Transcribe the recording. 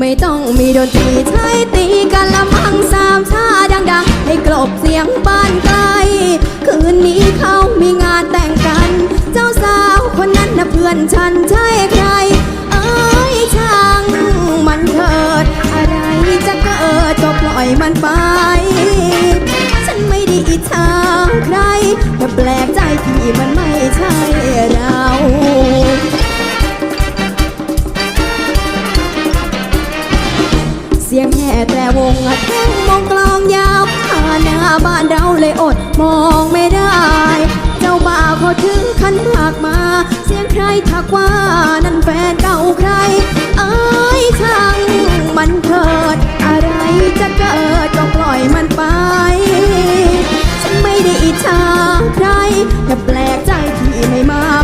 ไม่ต้องมีดนตรีใช้ตีกันละมังสามชาดังๆ ให้กลบเสียงบ้านไกล คืนนี้เขามีงานแต่งกัน เจ้าสาวคนนั้นนะเพื่อนฉันใช่ใคร เอ้ยช่างมันเถิด อะไรจะเกิดก็ปล่อยมันไป ฉันไม่ได้อิจฉาใครแต่แปลกใจที่มันไม่ เสียงแห่แต่วงแท่งมองกลองยาวผ่านหน้าบ้านเราเลยอดมองไม่ได้ เจ้าบ่าวเขาถึงขันผากมา เสียงใครทักว่านั่นแฟนเก่าใครเอ้ยช่างมันเถิด อะไรจะเกิดก็ปล่อยมันไป ฉันไม่ได้อิจฉาใครแต่แปลกใจที่ไม่มา